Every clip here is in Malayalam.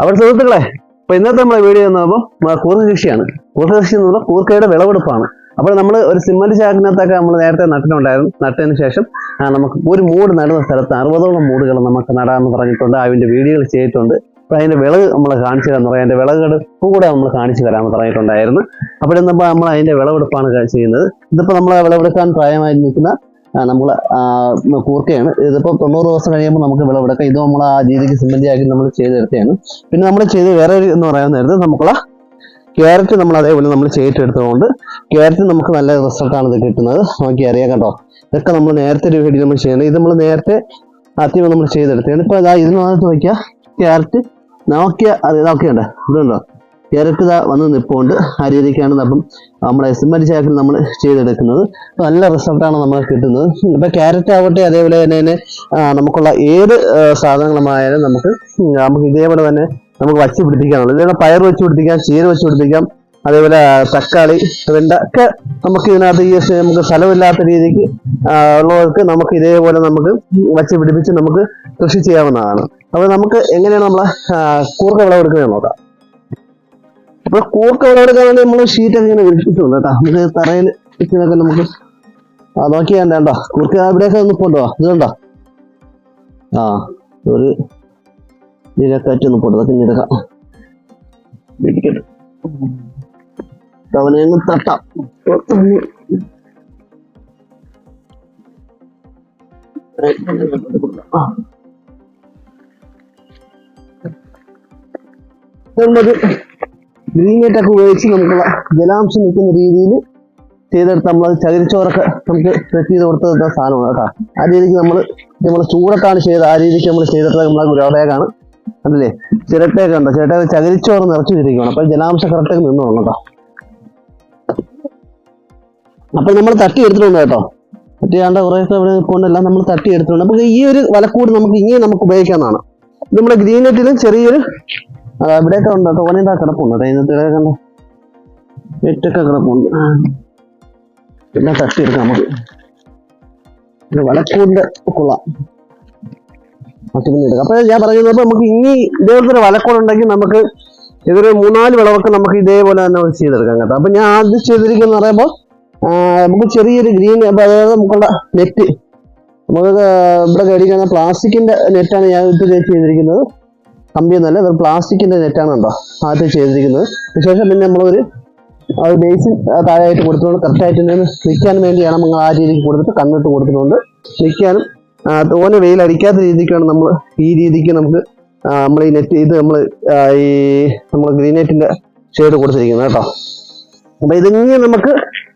അവിടെ സുഹൃത്തുക്കളെ അപ്പൊ ഇന്നത്തെ നമ്മളെ വീഡിയോ എന്ന് പറയുമ്പോൾ കൂർക്ക കൃഷിയാണ്. കൂർക്ക കൃഷി എന്ന് പറഞ്ഞാൽ കൂർക്കയുടെ വിളവെടുപ്പാണ്. അപ്പോൾ നമ്മൾ ഒരു സിമന്റ് ചാക്കിനകത്തൊക്കെ നമ്മൾ നേരത്തെ നട്ടിട്ടുണ്ടായിരുന്നു. നട്ടതിന് ശേഷം നമുക്ക് ഒരു മൂട് നടുന്ന സ്ഥലത്ത് അറുപതോളം മൂടുകൾ നമുക്ക് നടാമെന്ന് പറഞ്ഞിട്ടുണ്ട്. അതിന്റെ വീഡിയോകൾ ചെയ്തിട്ടുണ്ട്. അപ്പോൾ അതിന്റെ വിളവ് നമ്മൾ കാണിച്ചു തരാമെന്ന് പറയാം. അതിന്റെ വിളവെടുപ്പ് കൂടെ നമ്മൾ കാണിച്ചു തരാമെന്ന് പറഞ്ഞിട്ടുണ്ടായിരുന്നു. അപ്പോൾ നമ്മൾ അതിന്റെ വിളവെടുപ്പാണ് ചെയ്യുന്നത്. ഇതിപ്പോൾ നമ്മൾ വിളവെടുക്കാൻ പ്രായമായി നിൽക്കുന്ന നമ്മൾ കൂർക്കയാണ്. ഇതിപ്പോൾ തൊണ്ണൂറ് ദിവസം കഴിയുമ്പോൾ നമുക്ക് വിളവെടുക്കാം ഇത് നമ്മൾ ആ രീതിക്ക് സംബന്ധിയാക്കി നമ്മൾ ചെയ്തെടുത്തതാണ് പിന്നെ നമ്മൾ ചെയ്ത് വേറെ ഒരു എന്ന് പറയാൻ നേരത്ത് നമുക്കുള്ള ക്യാരറ്റ് നമ്മൾ അതേപോലെ നമ്മൾ ചെയ്തിട്ടെടുത്തതുകൊണ്ട് ക്യാരറ്റ് നമുക്ക് നല്ല റിസൾട്ടാണ് ഇത് കിട്ടുന്നത്. നോക്കി അറിയാം കേട്ടോ. ഇതൊക്കെ നമ്മൾ നേരത്തെ ഒരു വീഡിയോ നമ്മൾ ചെയ്യുന്നത്. ഇത് നമ്മൾ നേരത്തെ ആദ്യം നമ്മൾ ചെയ്തെടുത്തതാണ്. ഇപ്പോൾ ഇതാ ഇതിനകത്ത് നോക്കിയാൽ ക്യാരറ്റ് നോക്കിയാൽ അത് നോക്കിയുണ്ട് ഇവിടെ ഉണ്ടോ. ക്യാരറ്റ് വന്ന് നിൽപ്പുണ്ട് ആ രീതിക്കാണ് അപ്പം നമ്മുടെ എസ്മരി ചാക്കിൽ നമ്മൾ ചെയ്തെടുക്കുന്നത്. നല്ല റിസൾട്ടാണ് നമുക്ക് കിട്ടുന്നത്. ഇപ്പം ക്യാരറ്റ് ആവട്ടെ അതേപോലെ തന്നെ നമുക്കുള്ള ഏത് സാധനങ്ങളുമായാലും നമുക്ക് നമുക്ക് ഇതേപോലെ തന്നെ നമുക്ക് വച്ച് പിടിപ്പിക്കാനുള്ളൂ. ഇതേപോലെ പയർ വെച്ച് പിടിപ്പിക്കാം ചീര വെച്ച് പിടിപ്പിക്കാം അതേപോലെ തക്കാളി വെണ്ട ഒക്കെ നമുക്ക് ഇതിനകത്ത് ഈ നമുക്ക് സ്ഥലമില്ലാത്ത രീതിക്ക് ഉള്ളവർക്ക് നമുക്ക് ഇതേപോലെ നമുക്ക് വച്ച് പിടിപ്പിച്ച് നമുക്ക് കൃഷി ചെയ്യാവുന്നതാണ്. അപ്പോൾ നമുക്ക് എങ്ങനെയാണ് നമ്മൾ കൂർക്ക വിളവെടുക്കുന്നത് നോക്കാം. അപ്പോൾ അവിടെ എടുക്കാൻ വേണ്ടി നമ്മൾ ഷീറ്റ് ഇങ്ങനെ വിരിച്ചിട്ടുണ്ട് കേട്ടോ. നമുക്ക് തറയിൽ ഇരിക്കുന്നതൊക്കെ നമുക്ക് ആ നോക്കിയാൽ വേണ്ട. കൂർക്ക അവിടെയൊക്കെ ഒന്ന് പോണ്ടോ ഇത് വേണ്ട ആ ഒരു നിരക്കാറ്റ് ഒന്ന് പോണ്ടോ അതൊക്കെ നിരക്കാം പിടിക്കട്ടെ. അവനെ തട്ടാം. ആ. ഗ്രീൻ നെറ്റ് ഒക്കെ ഉപയോഗിച്ച് നമുക്ക് ജലാംശം നിൽക്കുന്ന രീതിയിൽ ചെയ്തെടുത്ത് നമ്മൾ ചകിരിച്ചോറൊക്കെ നമുക്ക് സെറ്റ് ചെയ്ത് കൊടുത്ത സാധനമാണ് കേട്ടോ. ആ രീതിക്ക് നമ്മൾ നമ്മൾ ചൂടത്താണ് ചെയ്ത് ആ രീതിക്ക് നമ്മൾ ചെയ്തിട്ട് നമ്മളെ ഗുരുവാടേക്കാണ് അല്ലേ ചിരട്ടയൊക്കെ ഉണ്ടോ ചിരട്ട ചകിരിച്ചോറ് നിറച്ചു തിരിക്കണം അപ്പൊ ജലാംശം കറക്റ്റായി നിന്ന് വേണം കേട്ടോ. അപ്പൊ നമ്മൾ തട്ടി എടുത്തിട്ടുണ്ട് കേട്ടോ. തട്ടി കണ്ട കുറേയൊക്കെ ഇവിടെ കൊണ്ടെല്ലാം നമ്മൾ തട്ടി എടുത്തിട്ടുണ്ട്. അപ്പൊ ഈ ഒരു വലക്കൂട് നമുക്ക് ഇങ്ങനെ നമുക്ക് ഉപയോഗിക്കാവുന്നതാണ്. നമ്മുടെ ഗ്രീൻ നെറ്റിലും ചെറിയൊരു ആ, ഇവിടെയൊക്കെ ഉണ്ട്? തോനേണ്ട കിടപ്പുണ്ട്? കേട്ടോ കണ്ടോ വെറ്റൊക്കെ കിടപ്പുണ്ട്. പിന്നെ തട്ടി എടുക്കാം നമുക്ക്. വലക്കൂടിന്റെ കൊള്ളാം എടുക്കാം. അപ്പൊ ഞാൻ പറയുന്നത് നമുക്ക് ഇനി ഇതേപോലത്തെ ഒരു നമുക്ക് ഇതൊരു മൂന്നാൽ വിളവൊക്കെ നമുക്ക് ഇതേപോലെ തന്നെ ചെയ്തെടുക്കാം കേട്ടോ. അപ്പൊ ഞാൻ ആദ്യം ചെയ്തിരിക്കുന്ന പറയുമ്പോൾ നമുക്ക് ചെറിയൊരു ഗ്രീൻ അതായത് നമുക്കുള്ള നെറ്റ്. നമുക്ക് ഇവിടെ മേടിക്കുന്ന പ്ലാസ്റ്റിക്കിന്റെ നെറ്റാണ് ഞാൻ ഇത് ചെയ്തിരിക്കുന്നത്. കമ്പിയൊന്നുമല്ല വെറും പ്ലാസ്റ്റിക്കിന്റെ നെറ്റാണ് കേട്ടോ ആദ്യം ചെയ്തിരിക്കുന്നത്. വിശേഷം പിന്നെ നമ്മളൊരു ഒരു ബേസിൻ താഴെയായിട്ട് കൊടുത്തുകൊണ്ട് കറക്റ്റായിട്ട് തന്നെ നിൽക്കാൻ വേണ്ടിയാണ് നമ്മൾ ആ രീതിക്ക് കൊടുത്തിട്ട് കണ്ണിട്ട് കൊടുത്തിട്ടുണ്ട്. നിൽക്കാനും തോനെ വെയിൽ അടിക്കാത്ത രീതിക്കാണ് നമ്മൾ ഈ രീതിക്ക് നമുക്ക് നമ്മൾ ഈ നെറ്റ് ഇത് നമ്മൾ ഈ നമ്മൾ ഗ്രീൻ നെറ്റിന്റെ ഷെയ്ഡ് കൊടുത്തിരിക്കുന്നത് കേട്ടോ. അപ്പൊ ഇതിങ്ങനെ നമുക്ക്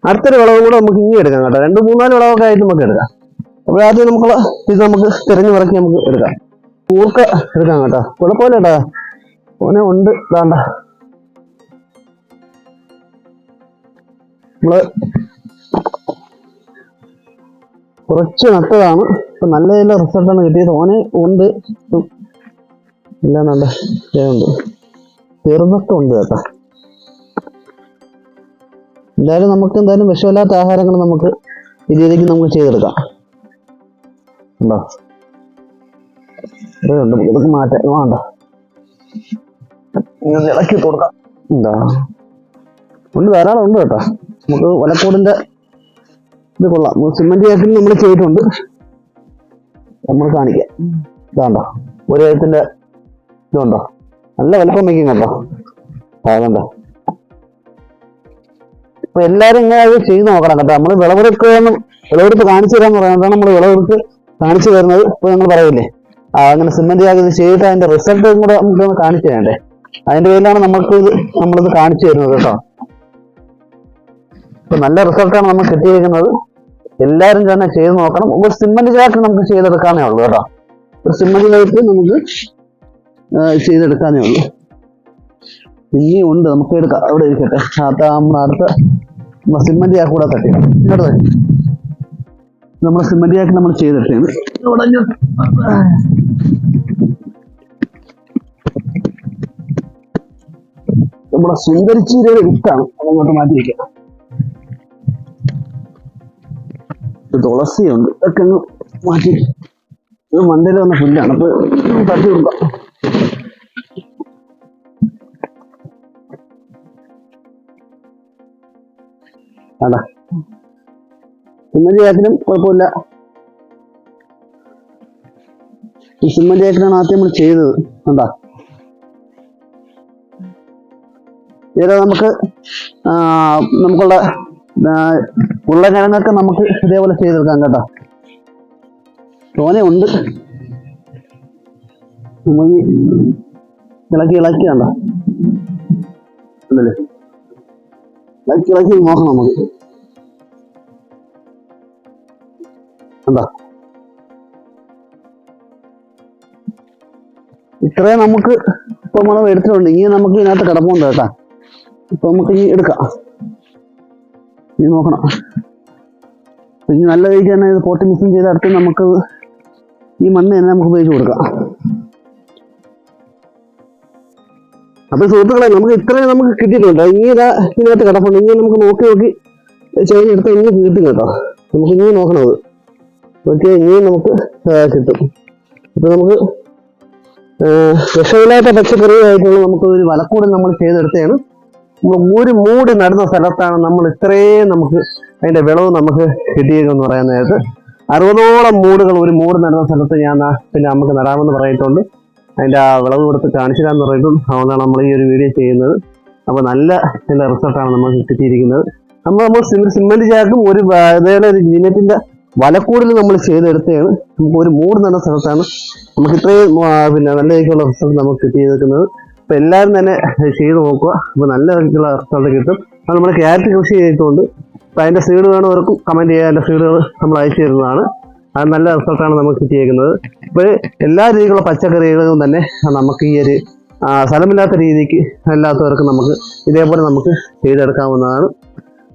അടുത്തൊരു വിളവും കൂടെ നമുക്ക് ഇങ്ങനെ എടുക്കാം കേട്ടോ. രണ്ട് മൂന്നാൽ വിളവൊക്കെ ആയിട്ട് നമുക്ക് എടുക്കാം. അപ്പോൾ ആദ്യം നമുക്കുള്ള ഇത് നമുക്ക് തിരഞ്ഞു പറക്കി നമുക്ക് എടുക്കാം. കൂർക്ക എടുക്കാം കേട്ടോ. കുഴപ്പമില്ല കേട്ടോ. ഓനെ ഉണ്ട് വേണ്ട നമ്മൾ കുറച്ച് നട്ടതാണ്. ഇപ്പൊ നല്ല നല്ല റിസൾട്ടാണ് കിട്ടിയത്. ഓനെ ഉണ്ട്. ഇല്ലാന്നുണ്ട് നല്ല ഉണ്ട് ചെറുതൊക്കെ ഉണ്ട് കേട്ടോ. എന്തായാലും നമുക്ക് എന്തായാലും വിഷമില്ലാത്ത ആഹാരങ്ങൾ നമുക്ക് ഈ രീതിക്ക് നമുക്ക് ചെയ്തെടുക്കാം. ഉണ്ടോ ഇതുണ്ട് ഇതൊക്കെ മാറ്റാൻ വേണ്ട. ഇളക്കി കൊടുക്കാം. എന്താ? ഉണ്ട് ധാരാളം ഉണ്ട് കേട്ടോ. നമുക്ക് വലക്കൂടിന്റെ ഇത് കൊള്ളാം. സിമെന്റ് ചാക്കിൽ നമ്മൾ ചെയ്തിട്ടുണ്ട്. നമ്മൾ കാണിക്കാം. ഇതാണ്ടോ? ഒരു എഴുത്തിന്റെ ഇതുണ്ടോ? നല്ല വലുപ്പം വയ്ക്കും കേട്ടോ. അതുണ്ടോ അപ്പൊ എല്ലാരും ഇങ്ങനെ അത് ചെയ്ത് നോക്കണം കേട്ടോ. നമ്മൾ വിളവെടുക്കുക വിളവെടുപ്പ് കാണിച്ചു തരാന്ന് പറയുന്നതാണ് നമ്മൾ വിളവെടുപ്പ് കാണിച്ചു തരുന്നത്. ഇപ്പൊ നമ്മൾ പറയില്ലേ? അങ്ങനെ സിമെന്റ് ചാക്ക് ചെയ്തിട്ട് അതിന്റെ റിസൾട്ട് കൂടെ നമുക്കൊന്ന് കാണിച്ചു തരണ്ടേ? അതിന്റെ പേരിലാണ് നമുക്ക് ഇത് നമ്മളിത് കാണിച്ചു തരുന്നത് കേട്ടോ. ഇപ്പൊ നല്ല റിസൾട്ടാണ് നമുക്ക് കിട്ടിയിരിക്കുന്നത്. എല്ലാവരും തന്നെ ചെയ്ത് നോക്കണം. ഒരു സിമെന്റ് ചാക്ക് നമുക്ക് ചെയ്തെടുക്കാനേ ഉള്ളൂ കേട്ടോ. ഒരു സിമെന്റ് ചാക്ക് നമുക്ക് ചെയ്തെടുക്കാനേ ഉള്ളൂ. ഇനി ഉണ്ട് നമുക്ക് എടുക്കാം. അവിടെ ഇരിക്കട്ടെ. നമ്മുടെ അടുത്ത സിമെന്റ് ചാക്ക് കൂടെ തട്ടി. ഇങ്ങോട്ട് നമ്മൾ സിമന്റിയാക്കി നമ്മൾ ചെയ്തിട്ടേ ഉടഞ്ഞു. നമ്മുടെ സുന്ദരിച്ചീരയുടെ വിത്താണ് അങ്ങോട്ട് മാറ്റി വയ്ക്കാം തുളസിയുണ്ട്. ഇതൊക്കെ ഒന്ന് മാറ്റി. ഇത് മണ്ടയിൽ വന്ന പുല്ലാണ്. അപ്പൊ തട്ടി കൊടുക്കാം. അതാ. സിമ്മന്റ് ചാക്കിനും കുഴപ്പമില്ല. ഈ സിമ്മന്റ് ചാക്കിനാണ് ആദ്യം നമ്മൾ ചെയ്തത്. എന്താ ഇത് നമുക്ക് നമുക്കുള്ള ഉള്ള ഉരുളക്കിഴങ്ങൊക്കെ നമുക്ക് ഇതേപോലെ ചെയ്തെടുക്കാം കേട്ടോ. തോനെ ഉണ്ട്. ഇളക്കി ഇളക്കി കണ്ടോ? ഇളക്കി ഇളക്കി നോക്കണം നമുക്ക്. എന്താ ഇത്രയും നമുക്ക് ഇപ്പൊ നമ്മൾ എടുത്തിട്ടുണ്ട് ഇനി നമുക്ക് ഇതിനകത്ത് കിടപ്പുണ്ട് കേട്ടാ. ഇപ്പൊ നമുക്ക് ഇനി എടുക്കാം. ഇനി നോക്കണം. ഇനി നല്ല രീതിക്ക് തന്നെ ഇത് പോട്ടി മിക്സിങ് ചെയ്ത് അടുത്ത് നമുക്ക് ഈ മണ്ണ് തന്നെ നമുക്ക് ഉപയോഗിച്ച് കൊടുക്കാം. അപ്പൊ സുഹൃത്തുക്കളെ നമുക്ക് ഇത്രയും നമുക്ക് കിട്ടിയിട്ടുണ്ട്. ഇനി ഇതാ ഇതിനകത്ത് കിടപ്പുണ്ട്. ഇനി നമുക്ക് നോക്കി നോക്കി ചെയ്തെടുത്ത് ഇനി കിട്ടും കേട്ടോ. നമുക്ക് ഇനി നോക്കണത് ഓക്കെ ഇനിയും നമുക്ക് കിട്ടും. അപ്പൊ നമുക്ക് വിഷമില്ലാത്ത പച്ചക്കറിയായിട്ടുള്ള നമുക്ക് ഒരു വലക്കൂടെ നമ്മൾ ചെയ്തെടുത്തതാണ്. ഒരു മൂടി നടുന്ന സ്ഥലത്താണ് നമ്മൾ ഇത്രയും നമുക്ക് അതിന്റെ വിളവ് നമുക്ക് കിട്ടിയതെന്ന് പറയാൻ നേരത്ത് അറുപതോളം മൂടുകൾ ഒരു മൂട് നടുന്ന സ്ഥലത്ത് ഞാൻ പിന്നെ നമുക്ക് നടാമെന്ന് പറഞ്ഞിട്ടുണ്ട്. അതിന്റെ ആ വിളവ് കൊടുത്ത് കാണിച്ചിടാന്ന് പറഞ്ഞിട്ടും അതുകൊണ്ടാണ് നമ്മൾ ഈ ഒരു വീഡിയോ ചെയ്യുന്നത്. അപ്പോൾ നല്ല നല്ല റിസൾട്ടാണ് നമ്മൾ കിട്ടിയിരിക്കുന്നത്. നമ്മൾ നമ്മൾ സിമെന്റ് ചാക്കും ഒരു അതേപോലെ ഒരു ജിനറ്റിന്റെ വലക്കൂടിൽ നമ്മൾ ചെയ്തെടുത്തതാണ് നമുക്ക് ഒരു മൂട് നല്ല സ്ഥലത്താണ് നമുക്ക് ഇത്രയും പിന്നെ നല്ല രീതിക്കുള്ള റിസൾട്ട് നമുക്ക് കിട്ടിയിരിക്കുന്നത്. അപ്പൊ എല്ലാവരും തന്നെ ചെയ്ത് നോക്കുക. അപ്പൊ നല്ല രീതിക്കുള്ള റിസൾട്ട് കിട്ടും. അത് നമ്മൾ ക്യാരറ്റ് കൃഷി ചെയ്തിട്ടുണ്ട് അപ്പൊ അതിന്റെ സീഡ് വേണവർക്കും കമന്റ് ചെയ്യാൻ അതിന്റെ സീഡുകൾ നമ്മൾ അയച്ചു തരുന്നതാണ്. അത് നല്ല റിസൾട്ടാണ് നമുക്ക് കിട്ടിയേക്കുന്നത് അപ്പോൾ എല്ലാ രീതിയിലുള്ള പച്ചക്കറികളും തന്നെ നമുക്ക് ഈ ഒരു സ്ഥലമില്ലാത്ത രീതിക്ക് അല്ലാത്തവർക്ക് നമുക്ക് ഇതേപോലെ നമുക്ക് ചെയ്തെടുക്കാവുന്നതാണ്.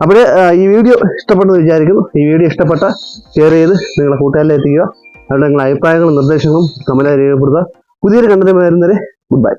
അപ്പോൾ ഈ വീഡിയോ ഇഷ്ടപ്പെട്ടെന്ന് വിചാരിക്കുന്നു. ഈ വീഡിയോ ഇഷ്ടപ്പെട്ട ഷെയർ ചെയ്ത് നിങ്ങളുടെ കൂട്ടുകാരിൽ എത്തിക്കുക. അതുകൊണ്ട് നിങ്ങളുടെ അഭിപ്രായങ്ങളും നിർദ്ദേശങ്ങളും കമലായി രേഖപ്പെടുത്തുക. പുതിയൊരു കണ്ടന്റ് വരുന്നവരെ ഗുഡ് ബൈ